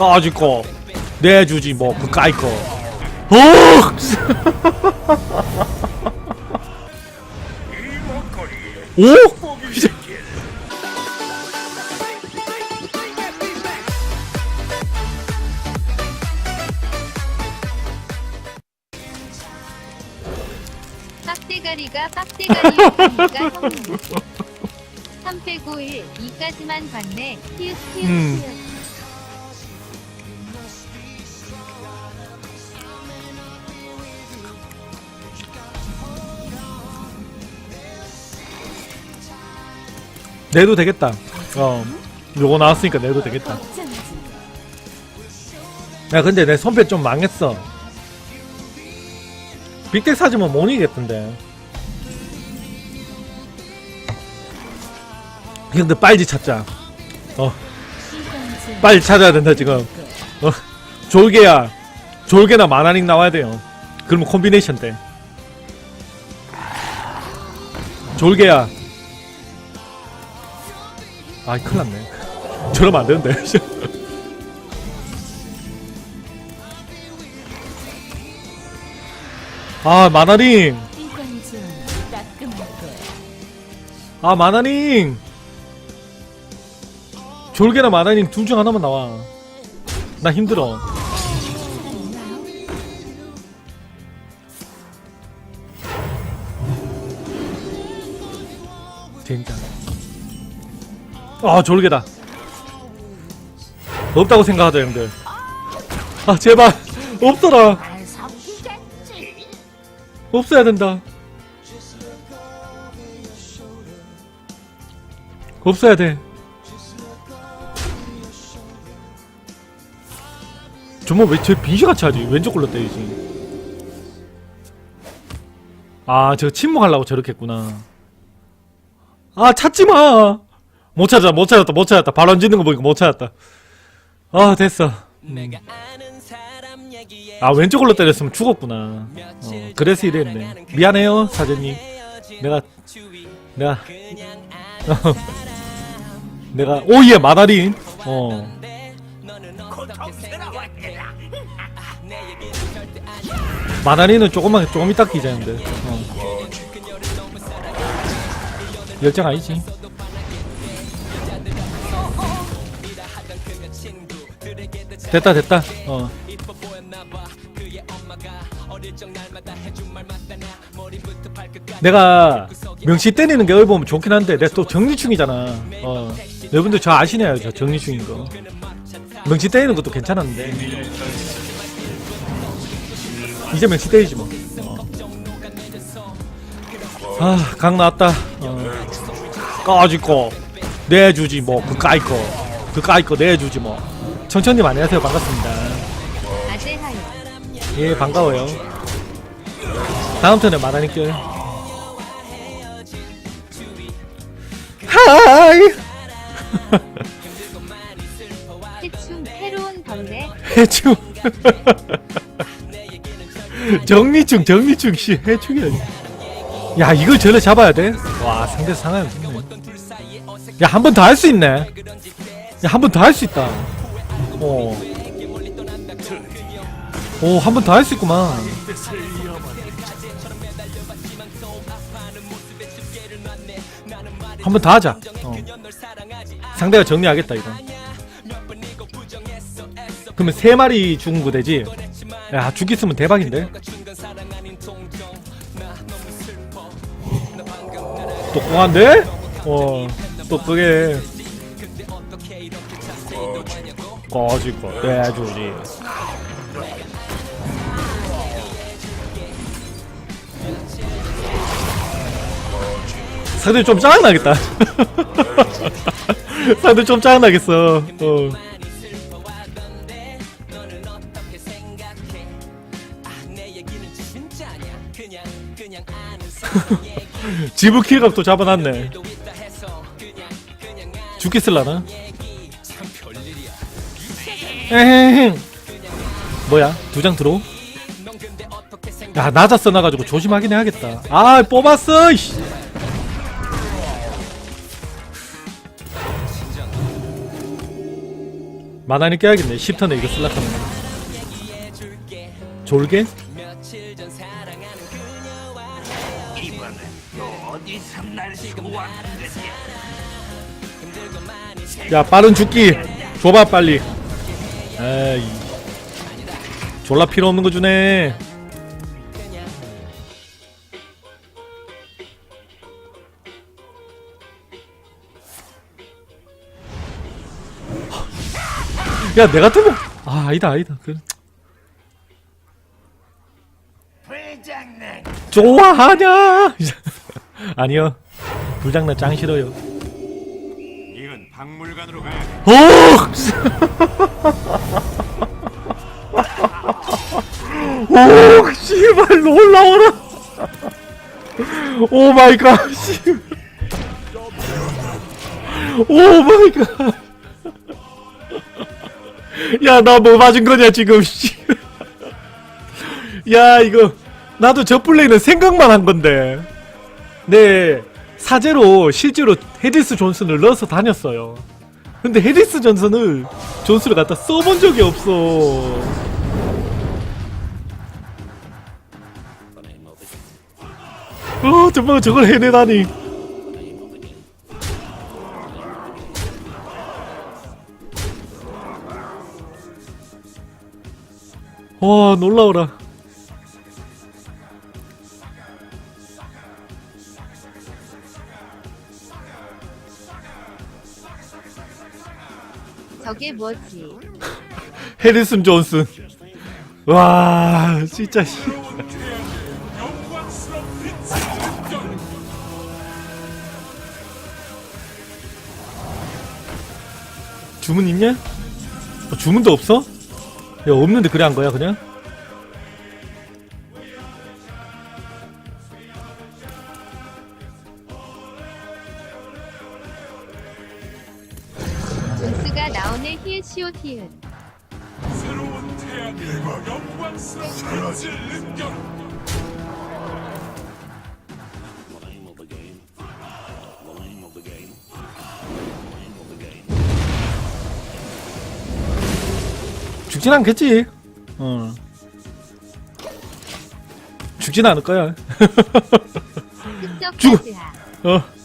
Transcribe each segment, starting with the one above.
꺼질 거 내주지 뭐 그까이 거 오! 오? 이제 빡대가리가 빡대가리였으니까 형님 3패9일 2까지만 봤네 히읗 히읗 음. 히읗 내도 되겠다. 어 요거 나왔으니까 내도 되겠다. 야 근데 내 손패 좀 망했어. 빅덱 사주면 못 이기겠던데. 형들 빨리 찾자. 어. 빨리 찾아야 된다 지금. 어 졸개야. 졸개나 마나닉 나와야 돼요. 그러면 콤비네이션 돼 졸개야 아이 큰일 났네. 저러면 안 되는데. 아 마나링. 아 마나링. 졸개나 마나링 둘 중 하나만 나와. 나 힘들어. 진짜 아 졸개다. 없다고 생각하자 형들. 아 제발. 없더라. 없어야 된다. 없어야 돼. 정말 왜저 빈시같이 하지 왼쪽 걸로 때리지 아저 침묵하려고 저렇게 했구나. 아 찾지마 못 찾아 못 찾았다 못 찾았다. 발언 짓는 거 보니까 못 찾았다. 아 됐어. 아 왼쪽 걸로 때렸으면 죽었구나. 어, 그래서 이랬네. 미안해요 사장님. 내가 내가 내가 오예 마다린 어. 마다린은 조금만 조금 이따 끼자는데. 어. 열정 아니지 됐다 됐다. 어. 내가 명치 때리는 게 얼보면 좋긴 한데 내가 또 정리충이잖아. 어. 여러분들 저 아시네요 저 정리충인 거. 명치 때리는 것도 괜찮았는데. 이제 명치 때리지 뭐. 어. 아강 나왔다. 어. 꺼질 거. 내주지 뭐 그까이 거. 그까이 거 내주지 뭐 청천님 안녕하세요. 반갑습니다. 예 반가워요. 다음 턴에 말하니까. 하이! 해충 새로운 벌레 해충. 정리충 정리충 씨 해충이 아니 야. 이걸 저래 잡아야 돼? 와 상대 상하이 야한 번 더 할 수 있네. 야한 번 더 할 수 있다 어. 오한 번 더 할 수 있구만 한 번 더 하자 어. 상대가 정리하겠다 이거 그러면 세 마리 죽은 거 되지? 야 죽기 있으면 대박인데 똑똑한데? 어 똑똑해 꺼질 거 내주지 상대 좀 짜증나겠다. 상대 좀 짜증나겠어. 어. 지브 킬각도 잡아놨네. 죽겠을라나? 에헤헤. 뭐야? 두 장 들어? 야 낮아 써놔가지고 조심하긴 해야겠다. 아 뽑았어 이씨. 만화는 껴야겠네. 10턴에 이거 쓸락하면 졸게? 야 빠른 죽기. 줘봐 빨리 에이. 졸라 필요 없는 거 주네. 야 내가 뜨면 아 아니다 아니다. 그 좋아하냐? 아니요. 불장난 짱 싫어요 오! 오, 씨발 놀라워라. 오 마이 갓. 씨. 오 마이 갓. 야, 나 뭐 맞은 거냐 지금 씨. 야, 이거 나도 저 플레이는 생각만 한 건데. 네. 사제로 실제로 헤디스 존슨을 넣어서 다녔어요. 근데 헤디스 존슨을 존슨을 갖다 써본 적이 없어. 어 정말 저걸 해내다니 와 놀라워라 저게 뭐지? 해리슨 존슨 와 진짜 씨. 주문 있냐? 어, 주문도 없어? 야 없는데 그래 한 거야 그냥? 나오네 히읗시옷 히읗. 죽진 않겠지? 어. 죽진 않을 거야. 흑적 죽어.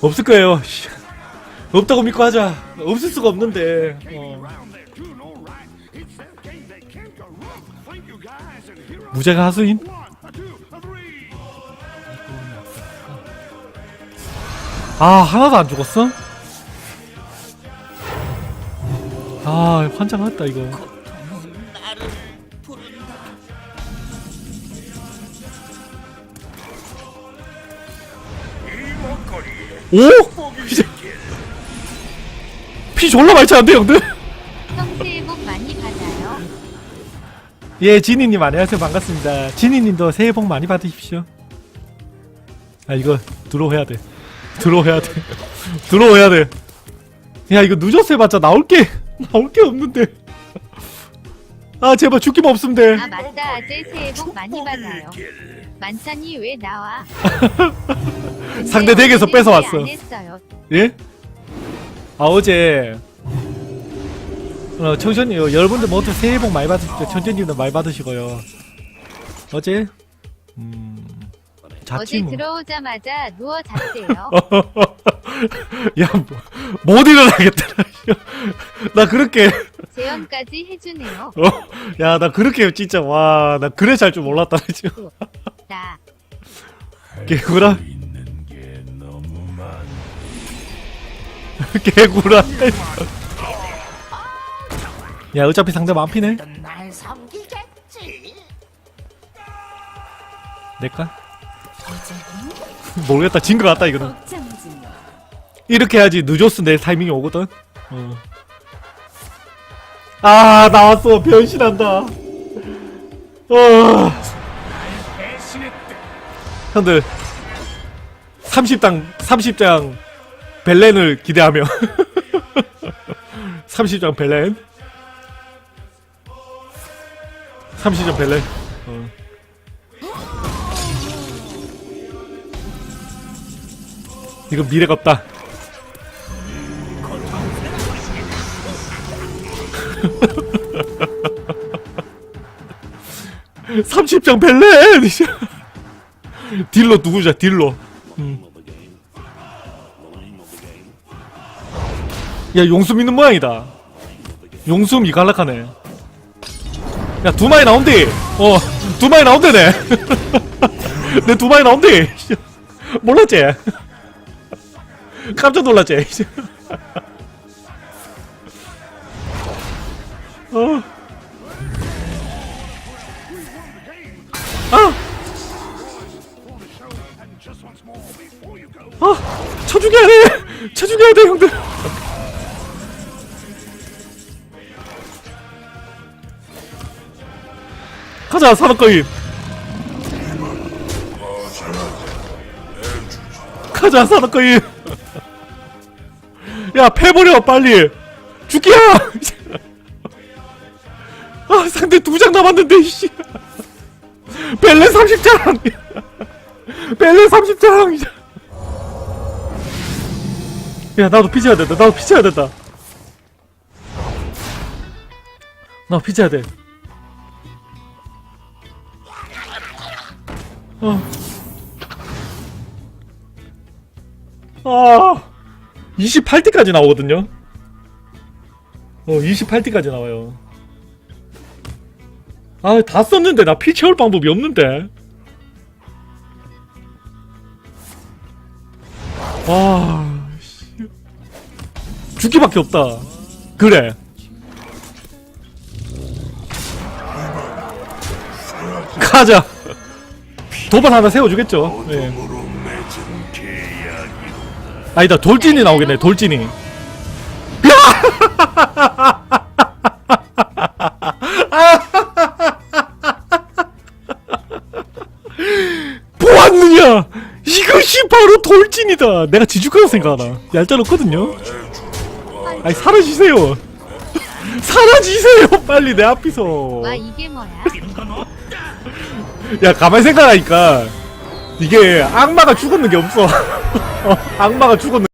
없을 거예요. 씨. 없다고 믿고 하자. 없을 수가 없는데. 어. 무죄가 하수인? 아 하나도 안 죽었어? 아 환장했다 이거. 오? 이제 피 졸라 많이 차는데 형들? 형 새해 복 많이 받아요. 예 지니님 안녕하세요. 반갑습니다. 지니님도 새해 복 많이 받으십시오. 아 이거 들어오해야 돼. 들어오해야 돼. 들어오해야 돼야 이거 늦었어 해봤자 나올 게 나올 게 없는데 아 제발 죽기만 없으면 돼 아 맞다 아재 새해 복 많이 받아요. 만찬이 왜 나와? 상대 덱에서 근데 뺏어왔어 안 했어요. 예? 아 어제 어 청천님 여러분들 모두 새해 복 많이 받으십시오 청천님도 많이 받으시고요 어제 음 어제 자취 뭐 들어오자마자 누워 잤대요. 야못 일어나겠다 나 그렇게 재현까지 해주네요. 어, 야 나 그렇게 진짜 와 나 그래 잘 줄 몰랐다 지금 나 개구라 있는 게 너무 많. 개구라 야 어차피 상대 만피네 날 섬기겠지. 내까 모르겠다 진 거 같다 이거는. 이렇게 해야지 늦었어 내 타이밍이 오거든 어. 아 나왔어. 변신한다. 어. 형들 30당 30장 벨렌을 기대하며. 30장 벨렌? 30장 벨렌. 어. 이거 미래가 없다 30장 벨렌 딜로 누구자 딜로 음. 야 용숨 있는 모양이다. 용숨 이 갈락하네. 야 두 마리 나온대 어두 마리 나온대네. 내 두 마리 나온대 몰랐지? 깜짝 놀랐지 어. 아! 아! 쳐 죽여야 돼! 쳐 죽여야 돼, 형들! 가자, 산업거인! 가자, 산업거인! 야, 패버려, 빨리! 죽기야! 아, 상대 두 장 남았는데, 씨! 벨레 30장! 벨레 30장! 야, 나도 피쳐야 된다. 나도 피쳐야 된다. 나도 피쳐야 돼. 어. 아. 28티까지 나오거든요. 어, 28티까지 나와요. 아, 다 썼는데 나 피 채울 방법이 없는데. 아, 씨. 죽기밖에 없다. 그래. 가자. 도발 하나 세워주겠죠. 예. 아니다, 돌진이 나오겠네, 돌진이. 보았느냐? 이것이 바로 돌진이다. 내가 지죽가고 생각하나. 얄짤없거든요. 아니 사라지세요. 사라지세요. 빨리 내 앞에서. 와 이게 뭐야? 야 가만히 생각하니까 이게 악마가 죽었는 게 없어. 어, 악마가 죽었는.